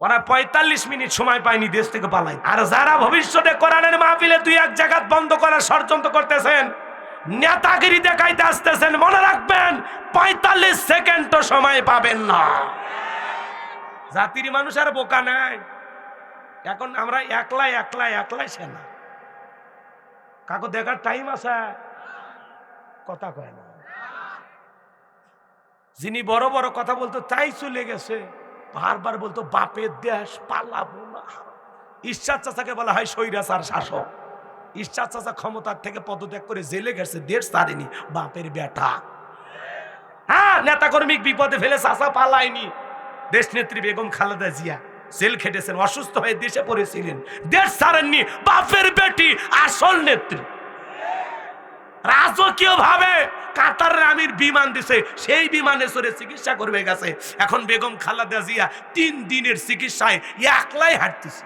ওরা পঁয়তাল্লিশ মিনিট সময় পায়নি দেশ থেকে পালাই আর যারা ভবিষ্যতে কোরআনের মাহফিলে দুই এক জায়গা বন্ধ করার ষড়যন্ত্র করতেছেন, নেতাগিরি দেখাইতে আসতেছেন, মনে রাখবেন, পঁয়তাল্লিশ সেকেন্ড তো সময় পাবেন না। জাতির মানুষ আর বোকা নাই। এখন আমরা একলাই একলাই একলাই সেনা। কাকু, দেখার টাইম আছে? কথা কয় না। যিনি বড় বড় কথা বলতো, তাই চলে গেছে। বারবার বলতো বাপের দেশ পালাবো না। ঈশ্বর চাচাকে বলা হয় স্বৈরাচার শাসক। ঈশ্বর চাচা ক্ষমতার থেকে পদত্যাগ করে জেলে গেছে, দেশ ছাড়েনি, বাপের বেটা। হ্যাঁ নেতা কর্মিক বিপদে ফেলে চাচা পালায়নি। দেশ নেত্রী বেগম খালেদা জিয়া জেল খেটেছেন, অসুস্থ হয়ে দেশে পড়েছিলেন। দেশ ছাড়েননি, বাপের বেটি আসল নেত্রী। রাজকীয় ভাবে কাতারের আমির বিমান দিছে, সেই বিমানে চড়ে চিকিৎসা করবে গেছে। এখন বেগম খালাদা জিয়া তিন দিনের চিকিৎসায় একলাই হাঁটতেছে।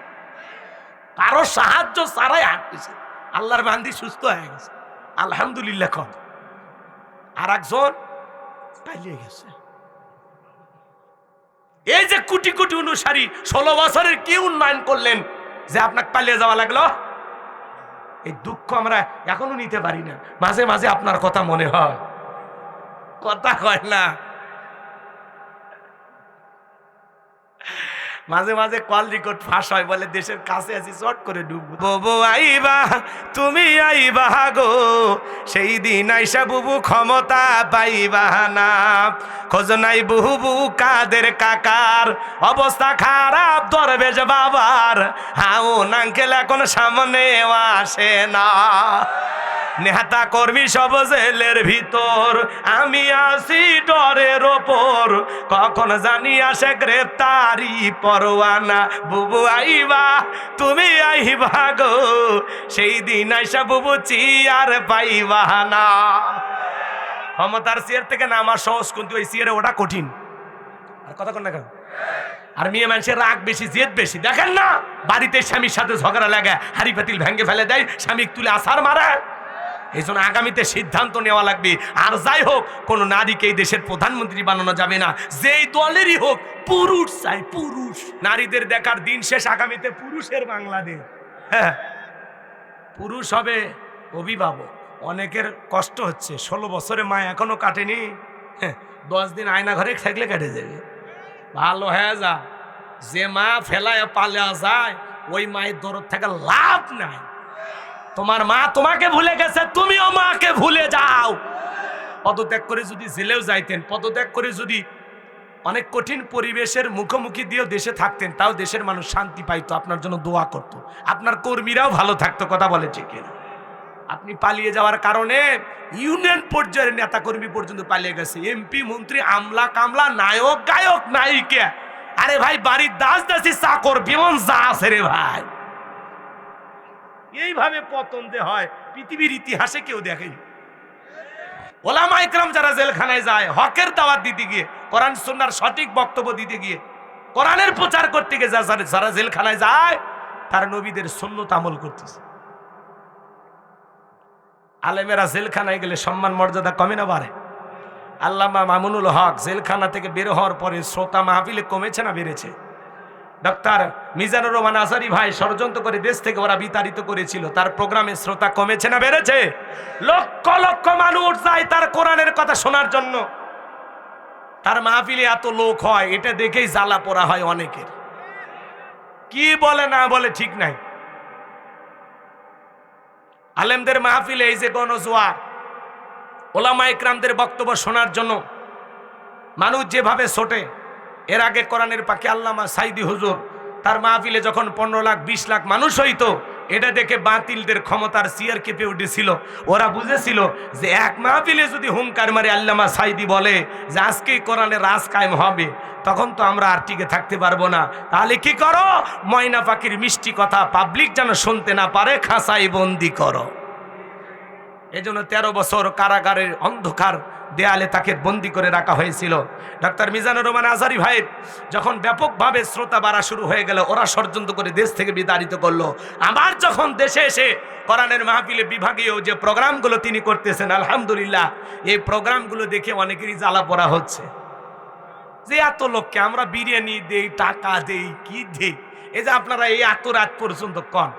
কারও সাহায্য ছাড়াই হাঁটতেছে। আল্লাহর বান্দি সুস্থ হয়ে গেছে। আলহামদুলিল্লাহ কম আর একজন পালিয়ে গেছে। এই যে কোটি কোটি অনুসারী ষোলো বছরের কি উন্নয়ন করলেন যে আপনাকে পালিয়ে যাওয়া লাগল? এই দুঃখ আমরা এখনও নিতে পারি না। মাঝে মাঝে আপনার কথা মনে হয়। কথা কয় না। মাঝে মাঝে কল রেকর্ড ফাঁস হয় বলে দেশের কাছে আছি চট করে ডুববো ববু আইবা, তুমি আইবা গো, সেই দিন আইসা বুবু ক্ষমতা পাইবা না। খোঁজ নাই বুবু কাদের কাকার, অবস্থা খারাপ দরবেশ বাবার। হাও নাঙ্কেল এখন সামনে আসে না। নেতা কর্মী সব জেলের ভিতর। আমি আসি ডরের ওপর। কখন জানি আসে গ্রেপ্তারি পরোয়ানা। বুবু আইবা, তুমি আইবা গো। সেই দিন আইসা বুবু চিয়ার পাইবা না। ক্ষমতার চেয়ার থেকে নামার সহজ কিন্তু ওই চেয়ারে ওটা কঠিন। আর কথা কন না কেন? আর মেয়ে মানুষের রাগ বেশি, জেদ বেশি। দেখেন না, বাড়িতে স্বামীর সাথে ঝগড়া লাগে, হাড়ি পাতিল ভেঙে ফেলে দেয় স্বামী তুলে আসার মারা। এই জন্য আগামীতে সিদ্ধান্ত নেওয়া লাগবে। আর যাই হোক কোনো নারীকে এই দেশের প্রধানমন্ত্রী বানানো যাবে না। যেই দলেরই হোক পুরুষ চাই পুরুষ। নারীদের দেখার দিন শেষ আগামীতে পুরুষের বাংলাদেশ। হ্যাঁ পুরুষ হবে অভিভাবক। অনেকের কষ্ট হচ্ছে। ষোলো বছরে মা এখনও কাটেনি। হ্যাঁ, দশ দিন আয়না ঘরে থাকলে কেটে যাবে। ভালো হয়ে যা। যে মা ফেলায় পালা যায় ওই মায়ের দরদ থেকে লাভ নাই। তোমার মা তোমাকে ভুলে গেছে, তুমিও মাকে ভুলে যাও। পদত্যাগ করে যদি জেলেও যাইতেন, পদত্যাগ করে যদি অনেক কঠিন পরিবেশের মুখোমুখি দিয়েও দেশে থাকতেন, তাও দেশের মানুষ শান্তি পাইতো, আপনার জন্য দোয়া করত। আপনার কর্মীরাও ভালো থাকতো, কথা বলে ঠিক আপনি পালিয়ে যাওয়ার কারণে ইউনিয়ন পর্যায়ের নেতা কর্মী পর্যন্ত পালিয়ে গেছে। এমপি, মন্ত্রী, আমলা, কামলা, নায়ক, গায়ক, নায়িকা। আরে ভাই, বাড়ির দাস দাসী চাকর বিমন যা আছে রে ভাই। এইভাবে পতন যে হয়, পৃথিবীর ইতিহাসে কেউ দেখেনি ওলামা ইকরাম যারা জেলখানায় যায়, হকের দাওয়াত দিতে গিয়ে, কোরআন সুন্নার সঠিক বক্তব্য দিতে গিয়ে, কোরআনের প্রচার করতে গিয়ে যারা জেলখানায় যায়, তারা নবীদের সুন্নত আমল করতেছে। আলেমেরা জেলখানায় গেলে সম্মান মর্যাদা কমে না বাড়ে। আল্লামা মামুনুল হক জেলখানা থেকে বের হওয়ার পরে শ্রোতা মাহফিলে কমেছে না বেড়েছে? ডক্টর মিজানুর রহমান আজারি ভাই ষড়যন্ত্র করে দেশ থেকে ওরা বিতাড়িত করেছিল। তার প্রোগ্রামে শ্রোতা কমেছে না বেড়েছে? লক্ষ লক্ষ মানুষ যায় তার কোরআনের কথা শোনার জন্য। তার মাহফিলে এত লোক হয়, এটা দেখেই জ্বালা পোড়া হয় অনেকের। কি বলে না বলে ঠিক নাই। আলেমদের মাহফিলে এই যে গণজোয়ার ওলামা ইকরামদের বক্তব্য শোনার জন্য মানুষ যেভাবে ছোটে এর আগে কোরআনের পাখি আল্লামা সাইদি হুজুর তার মাহফিলে যখন পনেরো লাখ, বিশ লাখ মানুষ হইতো, এটা দেখে বাতিলদের ক্ষমতার সিয়ার কেঁপে উঠেছিল। ওরা বুঝেছিল যে এক মাহফিলে যদি হুঙ্কার মারে আল্লামা সাইদি বলে যে আজকেই কোরআনে রাজ কায়েম হবে, তখন তো আমরা আর টিকে থাকতে পারব না। তাহলে কি করো? ময়না পাখির মিষ্টি কথা পাবলিক যেন শুনতে না পারে খাঁচাই বন্দি করো। এজন্য তেরো বছর কারাগারের অন্ধকার দেয়ালে তাকে বন্দি করে রাখা হয়েছিল। ডাক্তার মিজানুর রহমান আজারি ভাইয়ের যখন ব্যাপকভাবে শ্রোতা বাড়া শুরু হয়ে গেল, ওরা ষড়যন্ত্র করে দেশ থেকে বিতাড়িত করল। আবার যখন দেশে এসে কোরআনের মাহফিলে বিভাগীয় যে প্রোগ্রামগুলো তিনি করতেছেন, আলহামদুলিল্লাহ, এই প্রোগ্রামগুলো দেখে অনেকেরই জ্বালা পড়া হচ্ছে। যে এত লোককে আমরা বিরিয়ানি দেই, টাকা দেই, কি দেই? এই যে আপনারা এই এত রাত পর্যন্ত কন?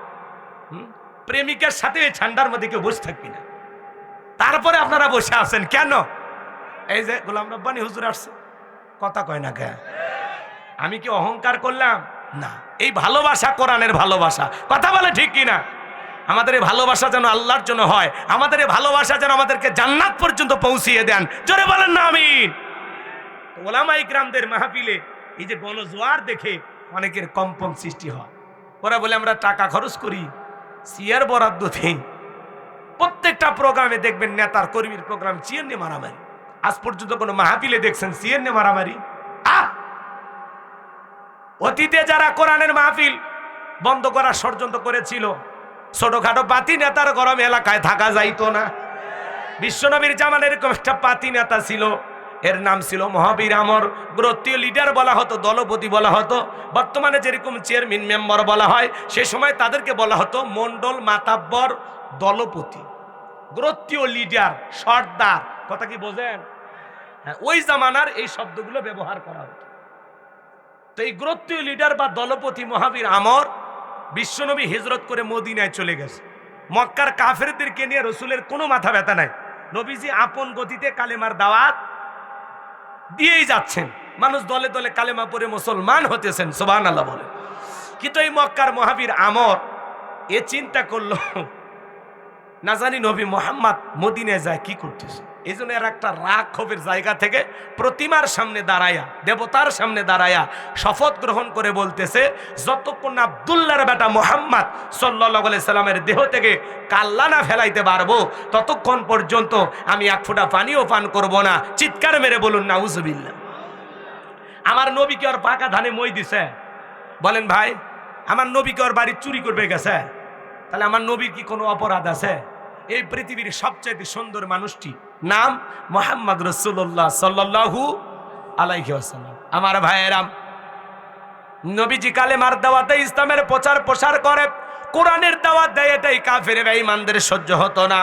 প্রেমিকের সাথে এই ঠান্ডার মধ্যে কেউ বসে থাকবি না। তারপরে আপনারা বসে আছেন কেন? এই যে গোলাম রব্বানি হুজুর আসছে। কথা কয় না কে? আমি কি অহংকার করলাম? না। এই ভালোবাসা কোরআনের ভালোবাসা। কথা বলে ঠিক কিনা আমাদের এই ভালোবাসা যেন আল্লাহর জন্য হয়, আমাদের এই ভালোবাসা যেন আমাদেরকে জান্নাত পর্যন্ত পৌঁছিয়ে দেন। জোরে বলেন না আমি তো ওলামাই গ্রামদের মাহফিলে এই যে গণজোয়ার দেখে অনেকের কম্পন সৃষ্টি হয়। ওরা বলে, আমরা টাকা খরচ করি, সিয়ার বরাদ্দ দিই। প্রত্যেকটা প্রোগ্রামে দেখবেন নেতার কর্মীর প্রোগ্রাম চিয়ান্নে মারামারি। আজ পর্যন্ত কোনো মাহাপিলে দেখছেন চিয়ান্নে মারামারি। অতীতে যারা কোরআনের মাহফিল বন্ধ করার ষড়যন্ত্র করেছিল, ছোটখাটো পাতি নেতার গরম এলাকায় থাকা যাইতো না। বিশ্বনবীর জামানের এরকম একটা পাতি নেতা ছিল। এর নাম ছিল মহাবীর আমর। গোত্রীয় লিডার বলা হতো, দলপতি বলা হতো। বর্তমানে যেরকম চেয়ারম্যান মেম্বার বলা হয়, সে সময় তাদেরকে বলা হতো মন্ডল মাতাব্বর দলপতি। গোত্রীয় লিডার সর্দার, কথা কি বোঝেন? হ্যাঁ ওই জামানার এই শব্দগুলো ব্যবহার করা হতো। তো এই গোত্রীয় লিডার বা দলপতি মহাবীর আমর বিশ্বনবী হিজরত করে মদিনায় চলে গেছে। মক্কার কাফেরদেরকে নিয়ে রসুলের কোনো মাথা ব্যথা নাই। নবীজি আপন গতিতে কালেমার দাওয়াত দিয়েই যাচ্ছেন। মানুষ দলে দলে কালেমা পরে মুসলমান হতেছেন সোবান আল্লাহ বলে। কিন্তু এই মক্কার মহাবীর আমর এ চিন্তা করল, না জানি নবী মোহাম্মদ মদিনে যায় কি করতেছে? এই জন্য একটা রাগ ক্ষোভের জায়গা থেকে প্রতিমার সামনে দাঁড়ায়া, দেবতার সামনে দাঁড়ায়া শপথ গ্রহণ করে বলতেছে, যতক্ষণ আবদুল্লার বেটা মোহাম্মদ সাল্লাহ সাল্লামের দেহ থেকে কাল্লা না ফেলাইতে পারব, ততক্ষণ পর্যন্ত আমি এক ফোঁটা পানিও পান করব না। চিৎকার মেরে বলুন না উজবিল্লা আমার নবীকে ওর পাকা ধানে মই দিছে? বলেন, ভাই, আমার নবীকে ওর বাড়ি চুরি করবে গেছে? তাহলে আমার নবীর কি কোনো অপরাধ আছে? এই পৃথিবীর সবচেয়ে সুন্দর মানুষটি নাম মোহাম্মদ রসুল্লাহ সাল্লাহু আলাইহি আসাল্লাম আমার ভাইয়েরাম, নবীজি কালেমার দাওয়াতে ইসলামের প্রচার প্রসার করে, কোরআনের দাওয়াত দেয় এটাই কাফের মানদের সহ্য হতো না।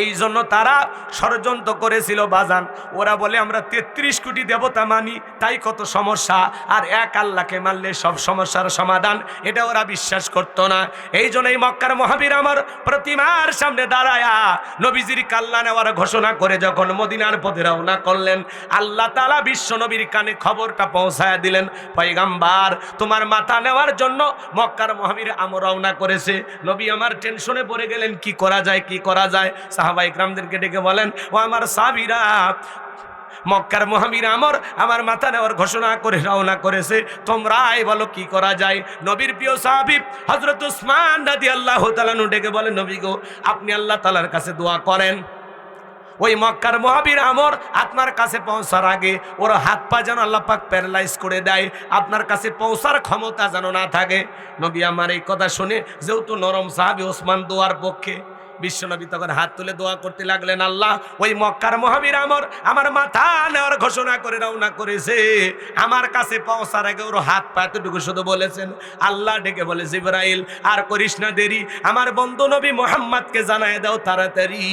এই জন্য তারা ষড়যন্ত্র করেছিল বাজান। ওরা বলে, আমরা তেত্রিশ কোটি দেবতা মানি, তাই কত সমস্যা। আর এক আল্লাহকে মানলে সব সমস্যার সমাধান। এটা ওরা বিশ্বাস করতো না। এই জন্য এই মক্কার মহাবীর আমার প্রতিমার সামনে দাঁড়ায়া নবীজির কাল্লা নেওয়ার ঘোষণা করে যখন মদিনার পথে রওনা করলেন, আল্লাহ তালা বিশ্ব নবীর কানে খবরটা পৌঁছায় দিলেন, পয়গাম্বার, তোমার মাথা নেওয়ার জন্য মক্কার মহাবীর আমর রওনা করেছে। নবী আমার টেনশনে পড়ে গেলেন, কি করা যায়, কি করা যায়? সাহাবাই গ্রামদেরকে ডেকে বলেন, ও আমার সাবিরা মক্কার মহাবীর আমর আমার মাথা নেওয়ার ঘোষণা করে রওনা করেছে। তোমরাই বলো, কি করা যায়? নবীর প্রিয় সাহাবিব হজরত উসমান দাদি আল্লাহ তালানু ডেকে বলে নবী গো, আপনি আল্লাহ তালার কাছে দোয়া করেন। ওই মক্কার মহাবীর আমর আপনার কাছে পৌঁছার আগে ওর হাত পা যেন আল্লাহ পাক প্যারালাইজ করে দেয়। আপনার কাছে পৌঁছার ক্ষমতা যেন না থাকে। নবী আমার এই কথা শুনে যেহেতু নরম সাহাবি ওসমান দোয়ার পক্ষে বিশ্বনবী তখন হাত তুলে দোয়া করতে লাগলেন, আল্লাহ, ওই মক্কার মহাবীর আমর আমার মাথা নেওয়ার ঘোষণা করে রওনা করেছে। আমার কাছে পৌঁছার আগে ওর হাত পা এতটুকু শুধু বলেছেন, আল্লাহ ডেকে বলে, জিব্রাইল, আর করিস না দেরি। আমার বন্ধু নবী মোহাম্মদকে জানায় দাও তাড়াতাড়ি।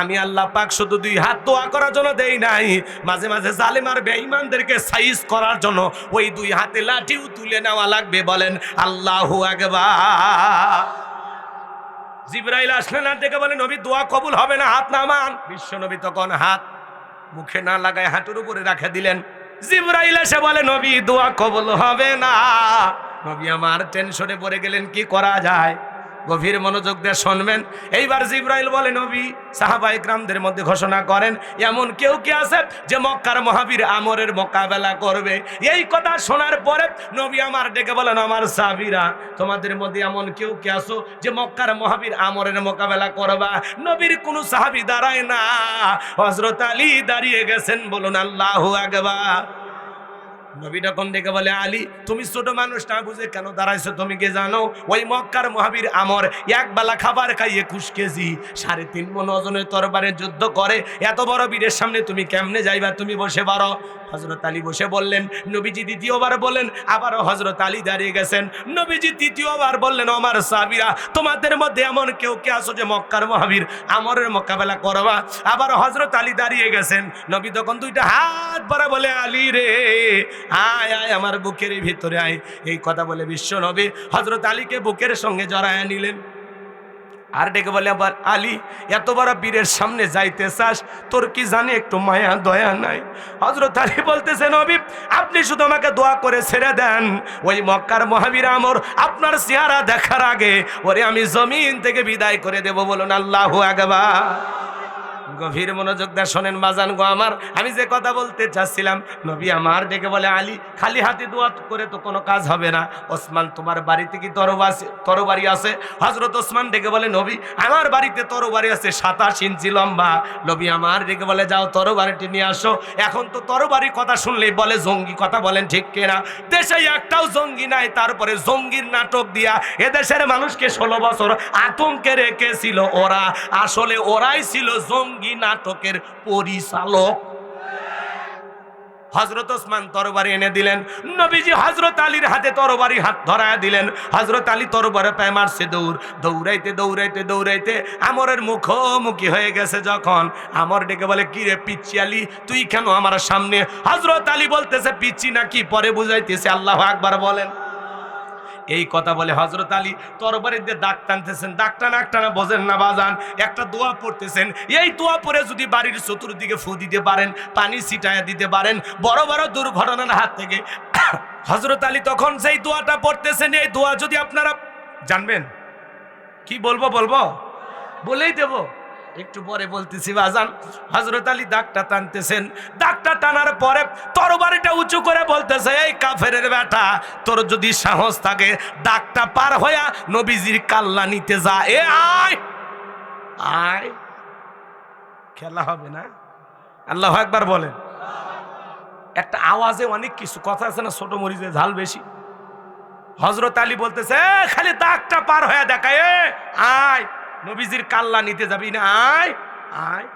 আমি আল্লাহ পাক শুধু দুই হাত দোয়া করার জন্য দেই নাই। মাঝে মাঝে জালেমার বেঈমানদেরকে সাইজ করার জন্য ওই দুই হাতে লাঠিও তুলে নেওয়া লাগবে। বলেন, আল্লাহু আকবার। জিব্রাইল আসলেন আর দেখে বলে নবী, দোয়া কবুল হবে না, হাত নামান বিশ্ব নবী তখন হাত মুখে না লাগায় হাঁটুর উপরে রাখে দিলেন। জিব্রাইল এসে বলে, নবী, দোয়া কবুল হবে না। নবী আমার টেনশনে পড়ে গেলেন, কি করা যায়? গভীর মনোযোগ দিয়ে শুনবেন। এইবার জিব্রাইল বলে, নবী সাহাবাই গ্রামদের মধ্যে ঘোষণা করেন, এমন কেউ কি আছে যে মক্কার মহাবীর আমরের মোকাবেলা করবে? এই কথা শোনার পরে নবী আমার ডেকে বলেন, আমার সাহাবীরা, তোমাদের মধ্যে এমন কেউ কি আসো যে মক্কার মহাবীর আমরের মোকাবেলা করবা? নবীর কোন সাহাবী দাঁড়ায় না। হজরত আলী দাঁড়িয়ে গেছেন, বলুন, আল্লাহু আকবার। নবী তখন ডেকে বলে, আলী, তুমি ছোট মানুষ না বুঝে কেন দাঁড়াইছো? তুমি কে জানো? ওই মক্কার মহাবীর আমর এক বেলা খাবার খাইয়ে একুশ কেজি, সাড়ে তিন মন ওজনের তরবারে যুদ্ধ করে। এত বড় বীরের সামনে তুমি কেমনে যাইবা? তুমি বসে পারো। হজরত আলী বসে বললেন, নবীজি দ্বিতীয়বার বললেন, আবারও হজরত আলী দাঁড়িয়ে গেছেন। নবীজি তৃতীয়বার বললেন আমার সাবিরা তোমাদের মধ্যে এমন কেউ কে আসো যে মক্কার মহাবীর? আমরের মোকাবেলা করবা? আবার হজরত আলী দাঁড়িয়ে গেছেন। নবী তখন দুইটা হাত ভরা বলে, আলী রে, আয় আয় আমার বুকের ভিতরে আয়। এই কথা বলে বিশ্ব নবী হজরত আলীকে বুকের সঙ্গে জড়ায় নিলেন। আর ডেকে বলে, আবার আলী, এত বড় বীরের সামনে যাইতে চাস? তোর কি জানি একটু মায়া, দয়া নাই? হজরত আলী বলতেছেন নবী, আপনি শুধু আমাকে দোয়া করে ছেড়ে দেন। ওই মক্কার মহাবীর আমর আপনার চেহারা দেখার আগে ওরে আমি জমিন থেকে বিদায় করে দেব বলুন আল্লাহ আগবা গভীর মনোযোগ দা শোনেন বাজান গো আমার, আমি যে কথা বলতে চাচ্ছিলাম, নবী আমার ডেকে বলে, আলী, খালি হাতে দোয়া করে তো কোনো কাজ হবে না। ওসমান, তোমার বাড়িতে কি তরবাসি তরবারি আছে? হজরত ওসমান ডেকে বলে, নবী, আমার বাড়িতে তরবারি আছে, সাতাশ ইঞ্চি লম্বা। নবী আমার ডেকে বলে, যাও তরবারিটি নিয়ে আসো। এখন তো তরবারি কথা শুনলেই বলে, জঙ্গি কথা বলেন ঠিক কিনা? দেশে একটাও জঙ্গি নাই, তারপরে জঙ্গির নাটক দিয়া এদেশের মানুষকে ষোলো বছর আতঙ্কে রেখেছিল ওরা। আসলে ওরাই ছিল জঙ্গি নাটকের পরিচালক। হজরত ওসমান তরবারি এনে দিলেন। নবীজি হজরত আলীর হাতে তরবারি হাত ধরায় দিলেন। হজরত আলী তরবারে পায় মারছে দৌড়। দৌড়াইতে দৌড়াইতে দৌড়াইতে আমরের মুখোমুখি হয়ে গেছে যখন। আমর ডেকে বলে কি রে পিচ্ছি আলী, তুই কেন আমার সামনে? হজরত আলী বলতেছে, পিচ্ছি নাকি? পরে বুঝাইতেছে, আল্লাহ আকবার, বলেন। এই কথা বলে হজরত আলী তরবারির দিয়ে দাগ টানতেছেন। দাগ টানা টানা বোঝেন না বাজান, একটা দোয়া পড়তেছেন। এই দোয়া পরে যদি বাড়ির চতুর্দিকে ফু দিতে পারেন, পানি ছিটায়া দিতে পারেন, বড় বড় দুর্ঘটনার হাত থেকে। হজরত আলী তখন সেই দোয়াটা পড়তেছেন। এই দোয়া যদি আপনারা জানবেন, কি বলব বলব? বলেই দেবো। একটু পরে বলতেছি, বাজান হজরত আলী দাগটা টানতেছেন। দাগটা টানার পরে তরবারিটা উঁচু করে বলতেছে, এই কাফের বেটা, তোর যদি সাহস থাকে, দাগটা পার হইয়া নবীজির কাল্লা নিতে যা। এ, আয়! আয়! খেলা হবে না? আল্লাহ একবার বলেন। একটা আওয়াজে অনেক কিছু, কথা আছে না, ছোট মরিচে ঝাল বেশি। হজরত আলী বলতেছে খালি দাগটা পার হয়ে দেখায় আয়! নবীজির কাল্লা নিতে যাবি না, আয় আয়।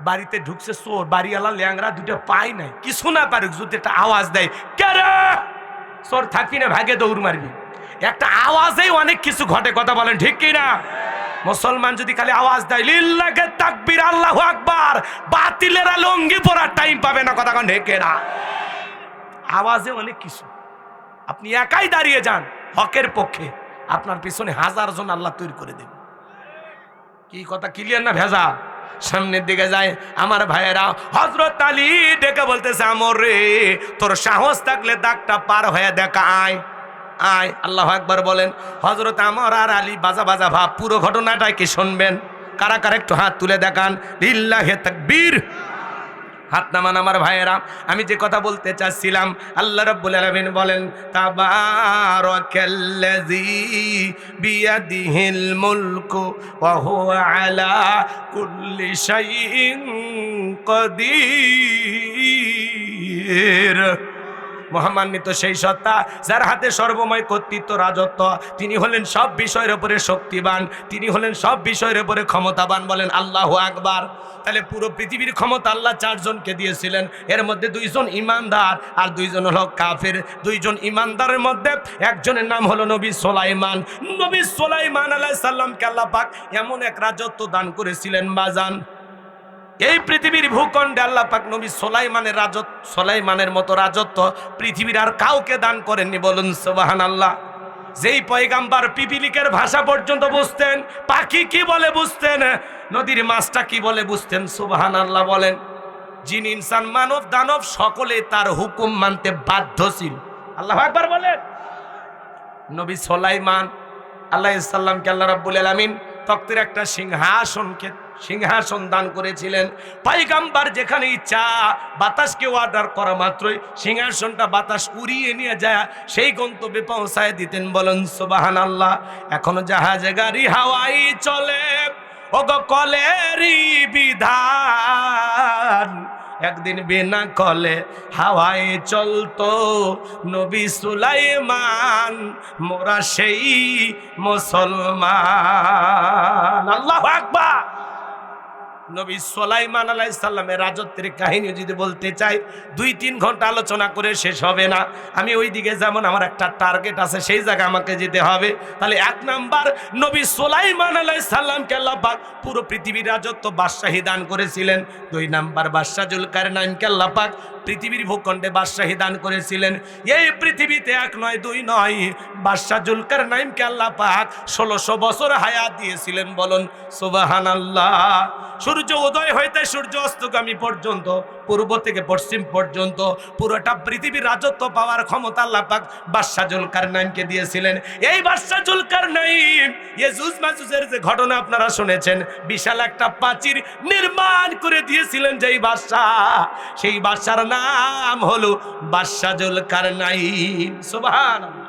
বাড়িতে ঢুকছে চোর, বাড়িওয়ালা ল্যাংরা দুটো পাই নাই। কিছু না পারুক, যদি একটা আওয়াজ দেয়, কে রে? চোর থাকবি না, ভাগে দৌড় মারবি। একটা আওয়াজেই অনেক কিছু ঘটে, কথা বলেন ঠিক কি না? মুসলমান যদি খালি আওয়াজ দেয় লিল্লাকে তাকবীর, আল্লাহু আকবার, বাতিলেরা লঙ্গি পরার টাইম পাবে না, কথা কোন ঢেকে না? আওয়াজে অনেক কিছু। আপনি একাই দাঁড়িয়ে যান, হকের পক্ষে। আপনার পিছনে হাজার জন আল্লাহ তৈরি করে দেবে। কি কথা ক্লিয়ার না ভেজা সামনের দিকে যায় আমার ভাইয়েরা হজরত আলী ডেকে বলতেছে, আমর রে, তোর সাহস থাকলে দাগটা পার হয়ে দেখা, আয় আয়। আল্লাহ একবার বলেন হজরত আমর আর আলী বাজা বাজা ভাব, পুরো ঘটনাটাই কি শুনবেন? কারা কারা একটু হাত তুলে দেখান, লিল্লাহে তাকবীর। হাত নামান আমার ভাইয়েরা, আমি যে কথা বলতে চাচ্ছিলাম, আল্লাহ রাব্বুল আলামিন বলেন বিয়াদিহিল মুলকু ওয়া আলা কুল্লি শাইইন কাদির। মহামান্বিত সেই সত্তা, যার হাতে সর্বময় কর্তৃত্ব, রাজত্ব। তিনি হলেন সব বিষয়ের উপরে শক্তিবান, তিনি হলেন সব বিষয়ের উপরে ক্ষমতাবান বলেন আল্লাহ আকবার। তাহলে পুরো পৃথিবীর ক্ষমতা আল্লাহ চারজনকে দিয়েছিলেন। এর মধ্যে দুইজন ইমানদার আর দুইজন হলো কাফের। দুইজন ইমানদারের মধ্যে একজনের নাম হলো নবী সোলাইমান। নবী সোলাইমান আলাহ সাল্লামকে আল্লাহ পাক এমন এক রাজত্ব দান করেছিলেন, বাজান। এই পৃথিবীর ভূখণ্ডে আল্লাহ পাক নবী সোলাইমানের রাজত্ব, সোলাইমানের মতো রাজত্ব পৃথিবীর আর কাউকে দান করেননি। বলুন সোবাহান আল্লাহ যেই পয়গাম্বার পিপিলিকের ভাষা পর্যন্ত বুঝতেন, পাখি কি বলে বুঝতেন, নদীর মাছটা কি বলে বুঝতেন সুবাহান আল্লাহ বলেন জিন ইনসান, মানব, দানব, সকলে তার হুকুম মানতে বাধ্য ছিল। আল্লাহ একবার বলেন। নবী সোলাইমান আল্লাহ ইসাল্লামকে আল্লাহ রাব্বুল আলামিন তক্তের একটা সিংহাসনকে সিংহাসন দান করেছিলেন। পাইগাম্বার যেখানে ইচ্ছা বাতাসকে অর্ডার করা মাত্রই সিংহাসনটা বাতাস উড়িয়ে নিয়ে যায়, সেই গন্তব্যে পৌঁছায় দিতেন বলেন সুবাহান আল্লাহ এখনও জাহাজে গাড়ি হাওয়াই চলে। ওগো কলেরই বিধান, একদিন বিনা কলে হাওয়ায় চলতো। নবী সুলাইমান, মোরা সেই মুসলমান। আল্লাহ আকবার। নবী সোলাইমান আলাই সাল্লামের রাজত্বের কাহিনী যদি বলতে চাই, দুই তিন ঘণ্টা আলোচনা করে শেষ হবে না। আমি ওই দিকে যেমন আমার একটা টার্গেট আছে, সেই জায়গায় আমাকে যেতে হবে। তাহলে এক নাম্বার, নবী সোলাইমান আলাই সাল্লামকে আল্লাহ পাক পুরো পৃথিবীর রাজত্ব বাদশাহী দান করেছিলেন। দুই নাম্বার, বাদশাহ জুলকার নাইমকে আল্লাহ পাক পৃথিবীর ভূখণ্ডে বাদশাহী দান করেছিলেন। এই পৃথিবীতে এক নয়, দুই নয়, বাদশাহ জুলকার নাইমকে আল্লাহ পাক ষোলোশো বছর হায়াত দিয়েছিলেন বলুন সুবাহান আল্লাহ সূর্য উদয় হইতে সূর্য অস্তগামী পর্যন্ত, পূর্ব থেকে পশ্চিম পর্যন্ত, পুরোটা পৃথিবীর রাজত্ব পাওয়ার ক্ষমতা আল্লাহ পাক বাদশাহ জুলকার নাইমকে দিয়েছিলেন। এই বাদশাহ জুলকার নাইম ইয়েজুজ যে ঘটনা আপনারা শুনেছেন, বিশাল একটা প্রাচীর নির্মাণ করে দিয়েছিলেন যেই বাদশাহ। সেই বাদশার নাম হলো বাদশাহ জুলকার নাইম সুবহানাল্লাহ।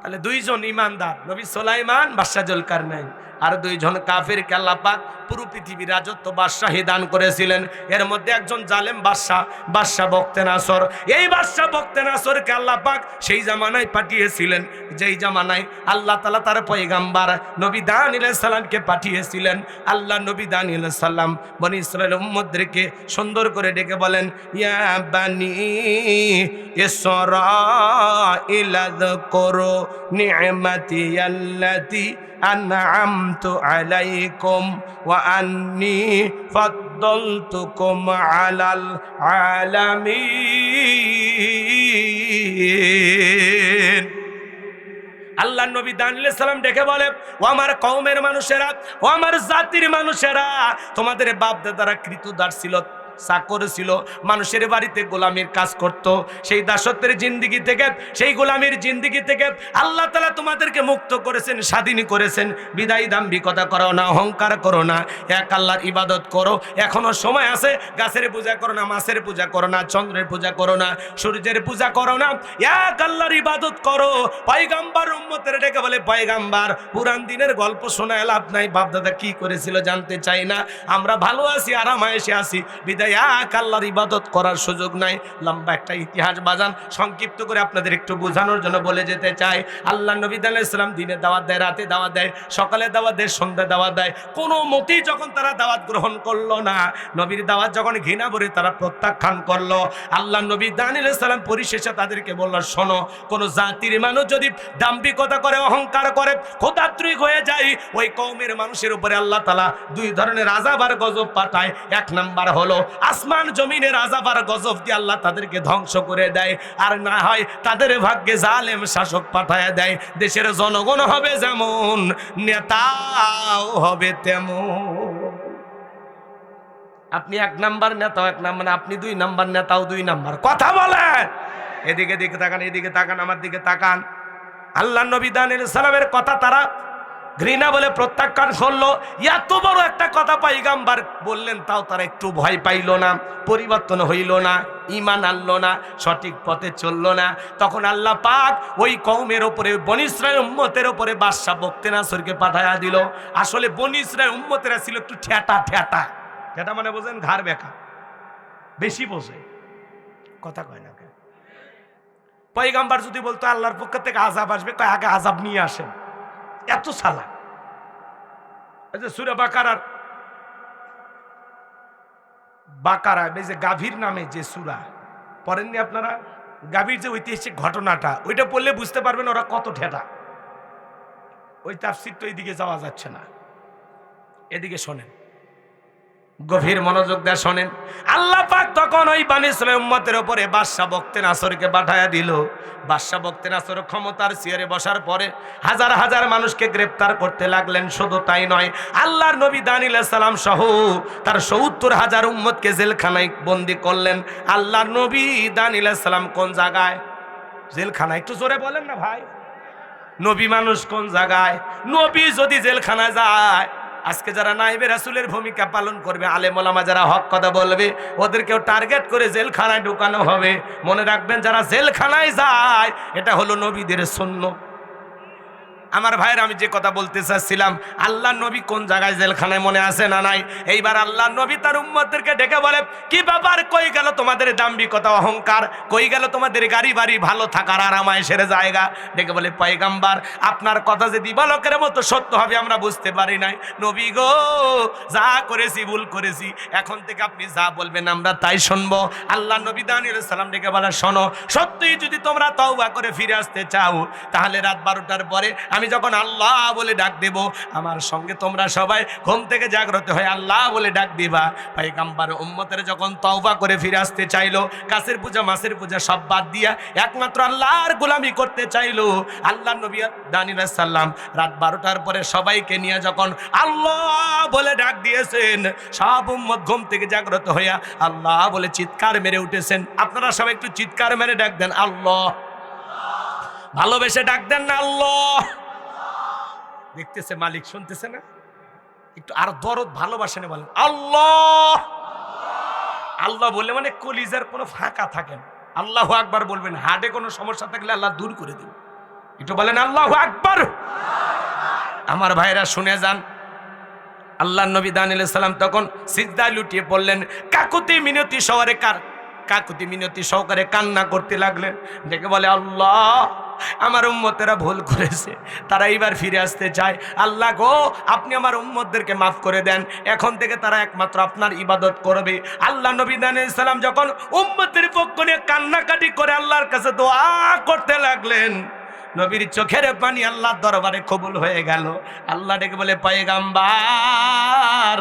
তাহলে দুইজন ইমানদার, নবী সোলাইমান বাদশাহ জুলকার নাইম আর দুইজন কাফের পাক পুরো পৃথিবীর রাজত্ব বাদশাহী দান করেছিলেন। এর মধ্যে একজন জালেম বাদশাহ বাদশাহ বক্তেনাসর। এই বাদশাহ বক্তেনাসরকে আল্লাহ পাক সেই জামানায় পাঠিয়েছিলেন। যেই জামানায় আল্লাহ তালা তার পয়গাম্বার নবী দানিল সালামকে পাঠিয়েছিলেন। আল্লাহ নবী দানিল সাল্লাম বনি ইসরায়েল উম্মদদেরকে সুন্দর করে ডেকে বলেন, ইয়া বানি ইসরা ইলাদ করো নি'মাতি আল্লাতি أنعمت عليكم وأني فضلتكم على العالمين আল্লাহ নবী দানিল সালাম ডেকে বলে ও আমার কওমের মানুষেরা ও আমার জাতির মানুষেরা তোমাদের বাপ দাদারা কৃতদার ছিল চাকর ছিল মানুষের বাড়িতে গোলামের কাজ করত। সেই দাসত্বের জিন্দিগি থেকে, সেই গোলামের জিন্দিগি থেকে আল্লাহ তালা তোমাদেরকে মুক্ত করেছেন, স্বাধীন করেছেন। বিদায় দাম্ভিকতা করো না, অহংকার করো না, এক আল্লাহর ইবাদত করো। এখনও সময় আছে, গাছের পূজা করো না, মাছের পূজা করো না, চন্দ্রের পূজা করো না, সূর্যের পূজা করো না। এক আল্লাহর ইবাদত করো। পয়গাম্বার উম্মতের ডেকে বলে, পয়গাম্বার, পুরান দিনের গল্প শোনায় লাভ নাই। বাপদাদা কি করেছিল জানতে চাই না। আমরা ভালো আছি আরাম এসে আছি। বিদায় এক আল্লাহর ইবাদত করার সুযোগ নাই। লম্বা একটা ইতিহাস বাজান, সংক্ষিপ্ত করে আপনাদের একটু বোঝানোর জন্য বলে যেতে চাই। আল্লাহ নবী ইসলাম দিনে দাওয়াত দেয়, রাতে দাওয়াত দেয়, সকালে দাওয়াত দেয়, সন্ধ্যা দাওয়াত দেয়। কোনো মতেই যখন তারা দাওয়াত গ্রহণ করল না, নবীর দাওয়াত যখন ঘৃণা ভরে তারা প্রত্যাখ্যান করল, আল্লাহ নবী দানিল ইসলাম পরিশেষে তাদেরকে বলল, শোনো, কোনো জাতির মানুষ যদি দাম্ভিকতা করে, অহংকার করে ক্ষোধাত্রিক হয়ে যায়, ওই কৌমের মানুষের উপরে আল্লাহ তালা দুই ধরনের আজাব আর গজব পাঠায়। এক নাম্বার হলো আসমান জমিনের আজাব আর গজব দিয়ে আল্লাহ তাদেরকে ধ্বংস করে দেয়। আর না হয় তাদের ভাগ্যে জালেম শাসক পাঠায় দেয়। দেশের জনগণ হবে যেমন, নেতাও হবে তেমন। আপনি এক নাম্বার নেতাও এক নাম্বার, আপনি দুই নাম্বার নেতাও দুই নাম্বার। কথা বলেন! এদিকে দিকে তাকান, এদিকে তাকান, আমার দিকে তাকান। আল্লাহ নবী দানের সালামের কথা তারা ঘৃণা বলে প্রত্যাখ্যান করল। এত বড় একটা কথা পাইগাম্বার বললেন, তাও তারা একটু ভয় পাইল না, পরিবর্তন হইল না ইমান আনলো না, সঠিক পথে চলল না। তখন আল্লাহ পাক ওই কৌমের ওপরে বনিসরায় উম্মতের ওপরে বাদশাহ বক্তেনাসরকে পাঠায়া দিল। আসলে বনিসরায় উম্মতেরা ছিল একটু ঠেটা ঠেটা। ঠেটা মানে বোঝেন ঘাড় বেকা বেশি বোঝে। কথা কয় না? পয়গাম্বার যদি বলতো, আল্লাহর পক্ষ থেকে আজাব আসবে, কয়, আগে আজাব নিয়ে আসেন। এত সালা। আচ্ছা সুরে বাকারার, বাকারা, এই যে গাভীর নামে যে সুরা, পড়েননি আপনারা? গাভীর যে ঐতিহাসিক ঘটনাটা, ওইটা পড়লে বুঝতে পারবেন ওরা কত ঠেটা। ওই তাফসির তো এইদিকে যাওয়া যাচ্ছে না। এদিকে শোনেন। গভীর মনোযোগ দিয়ে শোনেন। আল্লাহ পাক তখন ওই বানিসলে উম্মতের উপরে বাদশাহ বক্তে নাসরকে পাঠায়া দিল। বাদশাহ বক্তে নাসর ক্ষমতার চেয়ারে বসার পরে হাজার হাজার মানুষকে গ্রেপ্তার করতে লাগলেন। শুধু তাই নয়, আল্লাহর নবী দানিল সালাম সহ তার সত্তর হাজার উম্মতকে জেলখানায় বন্দি করলেন। আল্লাহর নবী দানিল সালাম কোন জায়গায়? জেলখানা একটু জোরে বলেন না ভাই। নবী মানুষ কোন জায়গায়? নবী যদি জেলখানায় যায় আজকে যারা নাইবে রাসুলের ভূমিকা পালন করবে আলে মোলামা যারা হক কথা বলবে, ওদেরকেও টার্গেট করে জেলখানায় ঢুকানো হবে। মনে রাখবেন, যারা জেলখানায় যায়, এটা হলো নবীদের শূন্য আমার ভাইয়ের আমি যে কথা বলতে চাচ্ছিলাম আল্লাহ নবী কোন জায়গায় জেলখানায় মনে আছে না নাই? এইবার আল্লাহ নবী তার উম্মতদেরকে ডেকে বলে, কি ব্যাপার? কই গেল তোমাদের দাম্বিকতা অহংকার? কই গেল তোমাদের গাড়ি বাড়ি ভালো থাকার আরামায়েশের জায়গা? ডেকে বলে, পয়গাম্বার, আপনার কথা যে দিবালকের মতো সত্য হবে আমরা বুঝতে পারি নাই। নবী গো, যা করেছি ভুল করেছি, এখন থেকে আপনি যা বলবেন আমরা তাই শুনব। আল্লাহ নবী দানির সালাম ডেকে বলে, শোনো, সত্যিই যদি তোমরা তওবা করে ফিরে আসতে চাও, তাহলে রাত বারোটার পরে আমি যখন আল্লাহ বলে ডাক দেব, আমার সঙ্গে তোমরা সবাই ঘুম থেকে জাগ্রত হয়ে আল্লাহ বলে ডাক দিবা। পাইকাম্বার উম্মতের যখন তওবা করে ফিরে আসতে চাইলো, কাছের পূজা মাসের পূজা সব বাদ দিয়া একমাত্র আল্লাহর গোলামি করতে চাইলো। আল্লাহ নবী দানির সাল্লাম রাত বারোটার পরে সবাইকে নিয়ে যখন আল্লাহ বলে ডাক দিয়েছেন, সব উম্মত ঘুম থেকে জাগ্রত হইয়া আল্লাহ বলে চিৎকার মেরে উঠেছেন। আপনারা সবাই একটু চিৎকার মেরে ডাক দেন, আল্লাহ। ভালোবেসে ডাক দেন না, আল্লাহ। দেখতেছে মালিক, শুনতেছে না? একটু আর দরদ, ভালোবাসে না বলেন, আল্লাহ! আল্লাহ বলে মানে কলিজার কোনো ফাঁকা থাকে না। আল্লাহ আকবার বলবেন, হার্টে কোনো সমস্যা থাকলে আল্লাহ দূর করে দেবে একটু বলেন, আল্লাহ আকবার! আমার ভাইরা শুনে যান। আল্লাহ নবী দানিল সালাম তখন সিদ্ধায় লুটিয়ে পড়লেন। কাকুতি মিনতি শহরে কার কাকুতি মিনতি সহকারে কান্না করতে লাগলেন। দেখে বলে, আল্লাহ! আমার উম্মতেরা ভুল করেছে। তারা এইবার ফিরে আসতে চায়। আল্লাহ গো, আপনি আমার উম্মতদেরকে মাফ করে দেন। এখন থেকে তারা একমাত্র আপনার ইবাদত করবে। আল্লাহ নবী সালাম যখন উম্মতের পক্ষ নিয়ে কান্নাকাটি করে আল্লাহর কাছে দোয়া করতে লাগলেন নবীর চোখের পানি আল্লাহর দরবারে কবুল হয়ে গেল। আল্লাহ ডেকে বলে, পয়গাম্বার,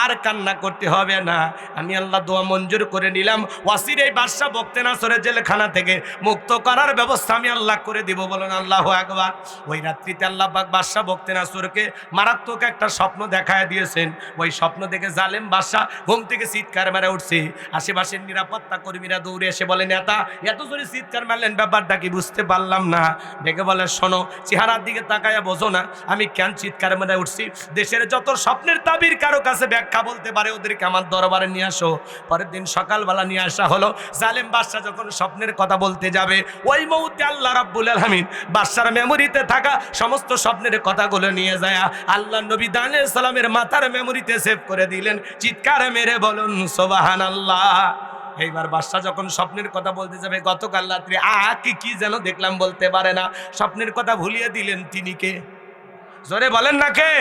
আর কান্না করতে হবে না। আমি আল্লাহ দোয়া মঞ্জুর করে নিলাম। ওয়াসির এই বাদশাহ বক্তেনাসরের জেলখানা থেকে মুক্ত করার ব্যবস্থা আমি আল্লাহ করে দিব। বলুন, আল্লাহ একবার ওই রাত্রিতে আল্লাহ পাক বাদশাহ বক্তেনাসরকে মারাত্মক একটা স্বপ্ন দেখায় দিয়েছেন। ওই স্বপ্ন দেখে জালেম বাদশাহ ঘুম থেকে চিৎকার মেরে উঠছে। আশেপাশের নিরাপত্তা কর্মীরা দৌড়ে এসে বলে, নেতা, এত জোরে চিৎকার মারলেন, ব্যাপারটা কি বুঝতে পারলাম না। ডেকে বলে, শোনো, চেহারার দিকে তাকায়া বোঝো না। আমি কেন চিৎকার মেরে উঠছি? দেশের যত স্বপ্নের তাবির কারও কাছে ব্যাখ্যা বলতে পারে, ওদেরকে আমার দরবারে নিয়ে আসো। পরের দিন সকালবেলা নিয়ে আসা হলো। জালেম বাদশাহ যখন স্বপ্নের কথা বলতে যাবে, ওই মুহূর্তে আল্লাহ রাব্বুল আলমিন বাদশার মেমোরিতে থাকা সমস্ত স্বপ্নের কথাগুলো নিয়ে যায়। আল্লাহ নবী দানে সালামের মাথার মেমোরিতে সেভ করে দিলেন। চিৎকার মেরে বলুন সোবাহান আল্লাহ এইবার বাদশাহ যখন স্বপ্নের কথা বলতে যাবে, গতকাল রাত্রে আ কি কি যেন দেখলাম বলতে পারে না। স্বপ্নের কথা ভুলিয়ে দিলেন তিনি কে? জোরে বলেন না কে?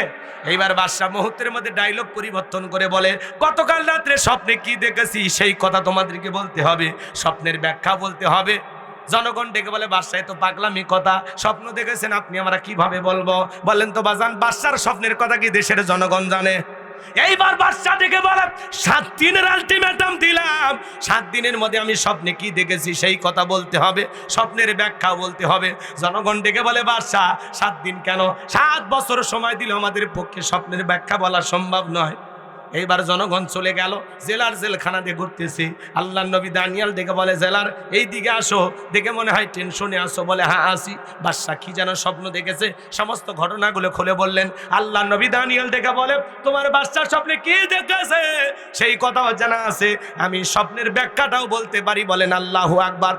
এইবার বাদশাহ মুহূর্তের মধ্যে ডায়লগ পরিবর্তন করে বলে, গতকাল রাত্রে স্বপ্নে কি দেখেছি, সেই কথা তোমাদেরকে বলতে হবে, স্বপ্নের ব্যাখ্যা বলতে হবে। জনগণ ডেকে বলে, বাদশাহ তো পাগলামি কথা, স্বপ্ন দেখেছেন, আপনি আমরা কীভাবে বলব? বলেন তো বাজান বাদশার স্বপ্নের কথা কি দেশের জনগণ জানে? এইবার বাদশাহ ডেকে বলে, সাত দিনের আলটিমেটাম দিলাম। সাত দিনের মধ্যে আমি স্বপ্নে কি দেখেছি সেই কথা বলতে হবে, স্বপ্নের ব্যাখ্যা বলতে হবে। জনগণ ডেকে বলে, বাদশাহ, সাত দিন কেন? সাত বছর সময় দিল আমাদের পক্ষে স্বপ্নের ব্যাখ্যা বলা সম্ভব নয়। এইবার জনগণ চলে গেল, জেলার জেলখানা দিয়ে ঘুরতেছি। আল্লাহ নবী দানিয়াল দেখে বলে, জেলার এই দিকে আসো। দেখে মনে হয় টেনশনে আসো বলে হ্যাঁ আসি বাদশাহ কি যেন স্বপ্ন দেখেছে, সমস্ত ঘটনাগুলো খুলে বললেন। আল্লাহ নবী দানিয়াল দেখে বলে, তোমার বাচ্চার স্বপ্নে কি দেখেছে? সেই কথাও জানা আছে। আমি স্বপ্নের ব্যাখ্যাটাও বলতে পারি, বলেন, আল্লাহু আকবার।